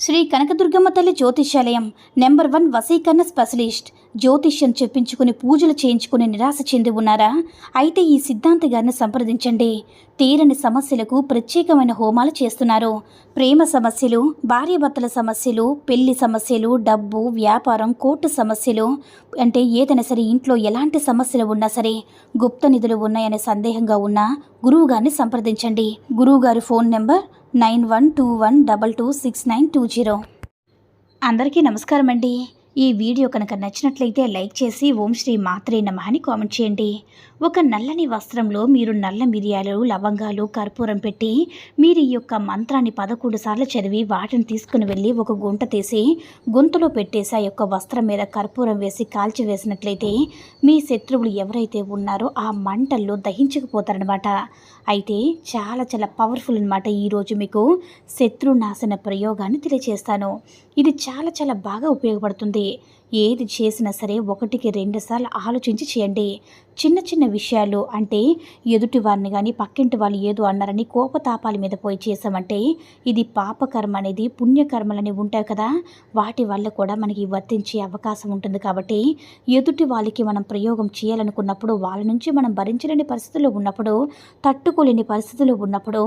శ్రీ కనకదుర్గమ్మ తల్లి జ్యోతిష్యాలయం number one వసీకరణ specialist. జ్యోతిష్యం చెప్పించుకుని పూజలు చేయించుకుని నిరాశ చెంది ఉన్నారా? అయితే ఈ సిద్ధాంతి గారిని సంప్రదించండి. తీరని సమస్యలకు ప్రత్యేకమైన హోమాలు చేస్తున్నారు. ప్రేమ సమస్యలు భార్యాభర్తల సమస్యలు పెళ్ళి సమస్యలు డబ్బు వ్యాపారం కోర్టు సమస్యలు అంటే ఏదైనా సరే ఇంట్లో ఎలాంటి సమస్యలు ఉన్నా సరే గుప్త నిధులు ఉన్నాయనే సందేహంగా ఉన్నా గురువు గారిని సంప్రదించండి. గురువుగారి phone number nine one two one double two six nine two zero. అందరికీ నమస్కారం అండి ఈ వీడియో కనుక నచ్చినట్లయితే లైక్ చేసి ఓం శ్రీ మాత్రే నమః అని కామెంట్ చేయండి. ఒక నల్లని వస్త్రంలో మీరు నల్ల మిరియాలు లవంగాలు కర్పూరం పెట్టి మీరు ఈ యొక్క మంత్రాన్ని పదకొండు సార్లు చదివి వాటిని తీసుకుని వెళ్ళి ఒక గుంట తీసి గొంతులో పెట్టేసి ఆ యొక్క వస్త్రం మీద కర్పూరం వేసి కాల్చి వేసినట్లయితే మీ శత్రువులు ఎవరైతే ఉన్నారో ఆ మంటల్లో దహించకపోతారనమాట అయితే చాలా చాలా పవర్ఫుల్ అనమాట ఈరోజు మీకు శత్రునాశన ప్రయోగాన్ని తెలియజేస్తాను ఇది చాలా చాలా బాగా ఉపయోగపడుతుంది. ఏది చేసినా సరే ఒకటికి రెండుసార్లు ఆలోచించి చేయండి. చిన్న చిన్న విషయాలు అంటే ఎదుటి వారిని కానీ పక్కింటి వాళ్ళు ఏదో అన్నారని కోపతాపాల మీద పోయి చేసామంటే ఇది పాపకర్మ అనేది పుణ్యకర్మలని ఉంటాయి కదా. వాటి వల్ల కూడా మనకి వర్తించే అవకాశం ఉంటుంది కాబట్టి ఎదుటి వాళ్ళకి మనం ప్రయోగం చేయాలనుకున్నప్పుడు వాళ్ళ నుంచి మనం భరించలేని పరిస్థితుల్లో ఉన్నప్పుడు తట్టుకోలేని పరిస్థితులు ఉన్నప్పుడు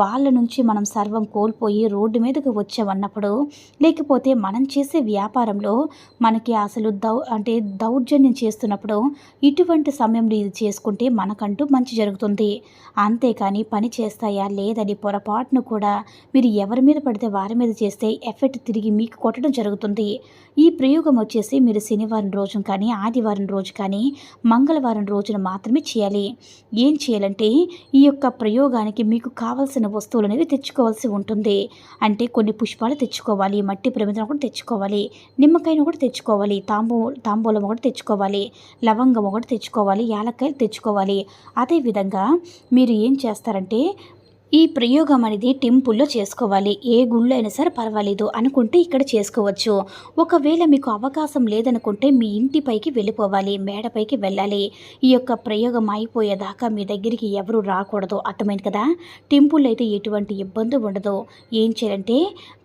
వాళ్ళ నుంచి మనం సర్వం కోల్పోయి రోడ్డు మీదకి వచ్చామన్నప్పుడు లేకపోతే మనం చేసే వ్యాపారంలో మనకి అసలు దౌ అంటే దౌర్జన్యం చేస్తున్నప్పుడు ఇటువంటి సమయంలో ఇది చేసుకుంటే మనకంటూ మంచి జరుగుతుంది. అంతేకాని పని చేస్తాయా లేదని పొరపాటును కూడా మీరు ఎవరి మీద పడితే వారి మీద చేస్తే ఎఫెక్ట్ తిరిగి మీకు కొట్టడం జరుగుతుంది. ఈ ప్రయోగం వచ్చేసి మీరు శనివారం రోజు కానీ ఆదివారం రోజు కానీ మంగళవారం రోజున మాత్రమే చేయాలి. ఏం చేయాలంటే ఈ యొక్క ప్రయోగానికి మీకు కావాల్సిన వస్తువులు అనేవి తెచ్చుకోవాల్సి ఉంటుంది. అంటే కొన్ని పుష్పాలు తెచ్చుకోవాలి మట్టి ప్రమిదం కూడా తెచ్చుకోవాలి నిమ్మకాయను కూడా తెచ్చుకోవాలి. తాంబూ తాంబూలం ఒకటి తెచ్చుకోవాలి. లవంగం ఒకటి తెచ్చుకోవాలి. యాలక్కాయలు తెచ్చుకోవాలి. అదేవిధంగా మీరు ఏం చేస్తారంటే ఈ ప్రయోగం అనేది టెంపుల్లో చేసుకోవాలి. ఏ గుళ్ళో అయినా సరే పర్వాలేదు అనుకుంటే ఇక్కడ చేసుకోవచ్చు. ఒకవేళ మీకు అవకాశం లేదనుకుంటే మీ ఇంటి పైకి వెళ్ళిపోవాలి మేడపైకి వెళ్ళాలి. ఈ యొక్క ప్రయోగం అయిపోయేదాకా మీ దగ్గరికి ఎవరు రాకూడదు. అర్థమైంది కదా? టెంపుల్ అయితే ఎటువంటి ఇబ్బంది ఉండదు. ఏం చేయాలంటే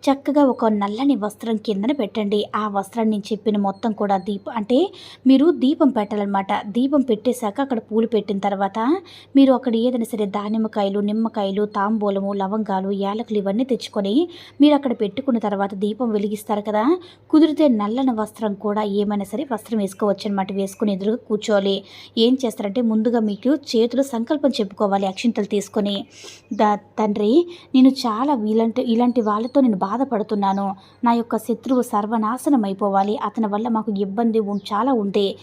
చక్కగా ఒక నల్లని వస్త్రం కిందన పెట్టండి. ఆ వస్త్రాన్ని నేను చెప్పిన మొత్తం కూడా దీపం అంటే మీరు దీపం పెట్టాలన్నమాట. దీపం పెట్టేశాక అక్కడ పూలు పెట్టిన తర్వాత మీరు అక్కడ ఏదైనా సరే దానిమ్మకాయలు నిమ్మకాయలు తాంబూలము లవంగాలు యాలకులు ఇవన్నీ తెచ్చుకొని మీరు అక్కడ పెట్టుకున్న తర్వాత దీపం వెలిగిస్తారు కదా? కుదిరితే నల్లని వస్త్రం కూడా ఏమైనా సరే వస్త్రం వేసుకోవచ్చు అనమాట వేసుకుని ఎదురుగా కూర్చోవాలి. ఏం చేస్తారంటే ముందుగా మీకు చేతులు సంకల్పం చెప్పుకోవాలి అక్షింతలు తీసుకొని. దా తండ్రి నేను చాలా ఇలాంటి ఇలాంటి వాళ్ళతో నేను బాధపడుతున్నాను. నా యొక్క శత్రువు సర్వనాశనం అయిపోవాలి. అతని వల్ల మాకు ఇబ్బంది ఉం- చాలా ఉంది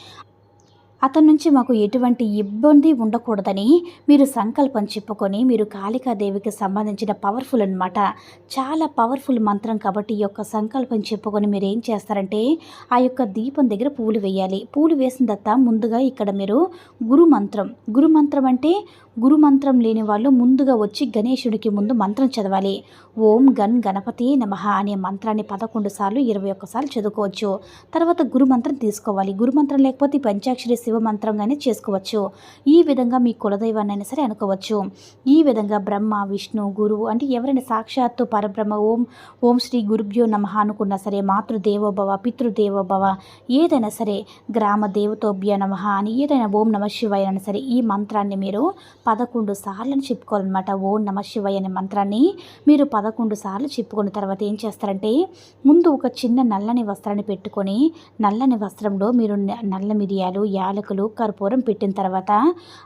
అతని నుంచి మాకు ఎటువంటి ఇబ్బంది ఉండకూడదని మీరు సంకల్పం చెప్పుకొని మీరు కాళికాదేవికి సంబంధించిన పవర్ఫుల్ అన్నమాట. చాలా పవర్ఫుల్ మంత్రం కాబట్టి ఈ యొక్క సంకల్పం చెప్పుకొని మీరు ఏం చేస్తారంటే ఆ యొక్క దీపం దగ్గర పూలు వేయాలి. పూలు వేసిన తర్వాత ముందుగా ఇక్కడ మీరు గురు మంత్రం. గురు మంత్రం అంటే గురు మంత్రం లేని వాళ్ళు ముందుగా వచ్చి గణేశుడికి ముందు మంత్రం చదవాలి. ఓం గన్ గణపతి నమః అనే మంత్రాన్ని పదకొండు సార్లు ఇరవై ఒక్కసార్లు చదువుకోవచ్చు. తర్వాత గురు మంత్రం తీసుకోవాలి. గురు మంత్రం లేకపోతే పంచాక్షరి శివ మంత్రంగానే చేసుకోవచ్చు. ఈ విధంగా మీ కులదైవాన్ని అయినా సరే అనుకోవచ్చు. ఈ విధంగా బ్రహ్మ విష్ణు గురువు అంటే ఎవరైనా సాక్షాత్తు పరబ్రహ్మ ఓం ఓం శ్రీ గురుభ్యో నమ అనుకున్నా సరే మాతృదేవోభవ పితృదేవోభవ ఏదైనా సరే గ్రామ దేవతోభ్య నమః అని ఏదైనా ఓం నమ శివాయ అయినా సరే ఈ మంత్రాన్ని మీరు పదకొండు సార్లు చెప్పుకోవాలన్నమాట. ఓం నమ శివయ్య అనే మంత్రాన్ని మీరు పదకొండు సార్లు చెప్పుకున్న తర్వాత ఏం చేస్తారంటే ముందు ఒక చిన్న నల్లని వస్త్రాన్ని పెట్టుకొని నల్లని వస్త్రంలో మీరు నల్ల మిరియాలు యాలకులు కర్పూరం పెట్టిన తర్వాత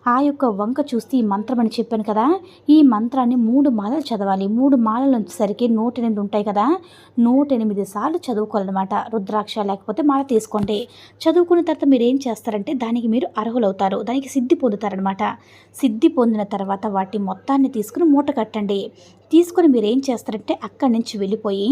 ఆ యొక్క వంక చూస్తే ఈ మంత్రం అని చెప్పాను కదా ఈ మంత్రాన్ని మూడు మాలలు చదవాలి. మూడు మాలలు వచ్చేసరికి నూట ఎనిమిది ఉంటాయి కదా నూట ఎనిమిది సార్లు చదువుకోవాలన్నమాట. రుద్రాక్ష లేకపోతే మాల తీసుకోండి. చదువుకున్న తర్వాత మీరు ఏం చేస్తారంటే దానికి మీరు అర్హులవుతారు. దానికి సిద్ధి పొందుతారనమాట సిద్ధి పొందిన తర్వాత వాటి మొత్తాన్ని తీసుకుని మూట కట్టండి. తీసుకొని మీరు ఏం చేస్తారంటే అక్కడి నుంచి వెళ్ళిపోయి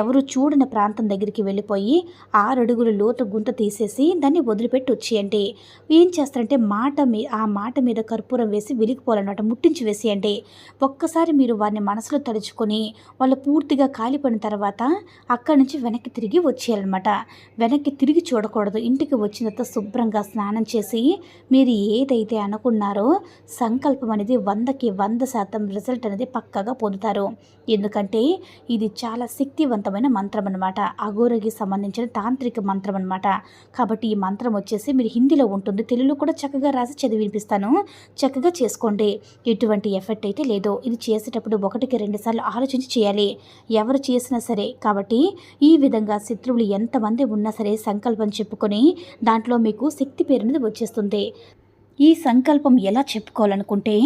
ఎవరు చూడని ప్రాంతం దగ్గరికి వెళ్ళిపోయి ఆరడుగుల లోతు గుంత తీసేసి దాన్ని వదిలిపెట్టి వచ్చేయండి. ఏం చేస్తారంటే మాట మీ ఆ మాట మీద కర్పూరం వేసి వెలిగిపోవాలన్నమాట ముట్టించి వేసేయండి. ఒక్కసారి మీరు వారిని మనసులో తలుచుకొని వాళ్ళు పూర్తిగా కాలిపోయిన తర్వాత అక్కడి నుంచి వెనక్కి తిరిగి వచ్చేయాలన్నమాట. వెనక్కి తిరిగి చూడకూడదు. ఇంటికి వచ్చిన తర్వాత శుభ్రంగా స్నానం చేసి మీరు ఏదైతే అనుకున్నారో సంకల్పం అనేది వందకి వంద శాతం రిజల్ట్ అనేది పక్కగా పొందుతారు. ఎందుకంటే ఇది చాలా శక్తివంతమైన మంత్రం అనమాట అఘోరకి సంబంధించిన తాంత్రిక మంత్రం అనమాట కాబట్టి ఈ మంత్రం వచ్చేసి మీరు హిందీలో ఉంటుంది. తెలుగులో కూడా చక్కగా రాసి చదివి వినిపిస్తాను. చక్కగా చేసుకోండి. ఎటువంటి ఎఫెక్ట్ అయితే లేదో. ఇది చేసేటప్పుడు ఒకటికి రెండు సార్లు ఆలోచించి చేయాలి. ఎవరు చేసినా సరే. కాబట్టి ఈ విధంగా శత్రువులు ఎంతమంది ఉన్నా సరే సంకల్పం చెప్పుకొని దాంట్లో మీకు శక్తి పేరు అనేది వచ్చేస్తుంది. ఈ సంకల్పం ఎలా చెప్పుకోవాలనుకుంటే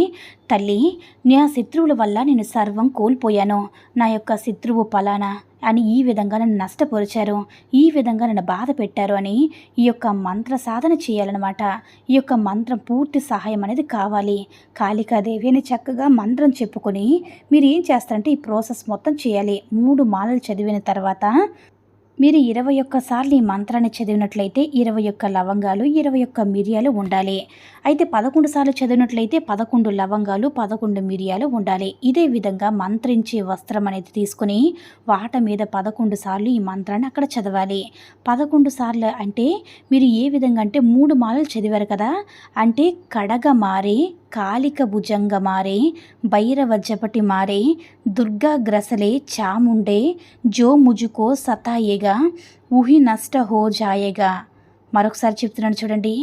తల్లి నా శత్రువుల వల్ల నేను సర్వం కోల్పోయాను. నా యొక్క శత్రువు పలానా అని ఈ విధంగా నన్ను నష్టపరిచారు. ఈ విధంగా నన్ను బాధ పెట్టారు అని ఈ యొక్క మంత్ర సాధన చేయాలన్నమాట. ఈ యొక్క మంత్రం పూర్తి సహాయం అనేది కావాలి. కాళికాదేవి అని చక్కగా మంత్రం చెప్పుకొని మీరు ఏం చేస్తారంటే ఈ ప్రాసెస్ మొత్తం చేయాలి. మూడు మాలలు చదివిన తర్వాత మీరు ఇరవై ఒక్కసార్లు ఈ మంత్రాన్ని చదివినట్లయితే ఇరవై ఒక్క లవంగాలు ఇరవై ఒక్క మిరియాలు ఉండాలి. అయితే పదకొండు సార్లు చదివినట్లయితే పదకొండు లవంగాలు పదకొండు మిరియాలు ఉండాలి. ఇదే విధంగా మంత్రించే వస్త్రం అనేది తీసుకుని వాట మీద పదకొండు సార్లు ఈ మంత్రాన్ని అక్కడ చదవాలి. పదకొండు సార్లు అంటే మీరు ఏ విధంగా అంటే మూడు మాలలు చదివారు కదా? అంటే కడగ మారి కాలిక భుజంగ మారే భైరవ జపటి మారే దుర్గా గ్రసలే చాముండే జో ముజుకో సతాయేగా ఊహి నష్ట హో జాయేగా. మరొకసారి చెప్తున్నాను చూడండి.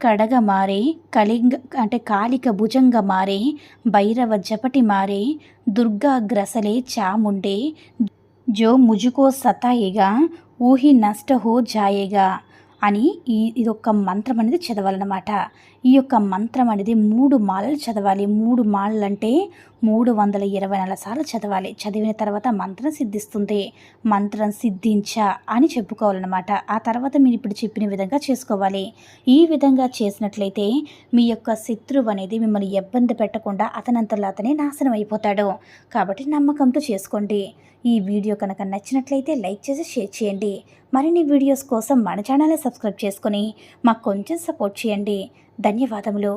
కడగ మారే కలింగ అంటే కాలిక భుజంగ మారే భైరవ జపటి మారే దుర్గా గ్రసలే చాముండే జో ముజుకో సతాయేగా ఊహి నష్ట హో జాయేగా అని ఈ ఇది ఒక మంత్రం అనేది చదవాలన్నమాట. ఈ యొక్క మంత్రం అనేది మూడు మాలలు చదవాలి. మూడు మాలలు అంటే మూడు వందల ఇరవై నాలుగు సార్లు చదవాలి. చదివిన తర్వాత మంత్రం సిద్ధిస్తుంది. మంత్రం సిద్ధించా అని చెప్పుకోవాలన్నమాట. ఆ తర్వాత మీరు ఇప్పుడు చెప్పిన విధంగా చేసుకోవాలి. ఈ విధంగా చేసినట్లయితే మీ యొక్క శత్రువు అనేది మిమ్మల్ని ఇబ్బంది పెట్టకుండా అతనంతలో అతనే నాశనం అయిపోతాడు. కాబట్టి నమ్మకంతో చేసుకోండి. ఈ వీడియో కనుక నచ్చినట్లయితే లైక్ చేసి షేర్ చేయండి. మరిన్ని వీడియోస్ కోసం మన ఛానల్ని సబ్స్క్రైబ్ చేసుకొని మాకు కొంచెం సపోర్ట్ చేయండి. ధన్యవాదములు.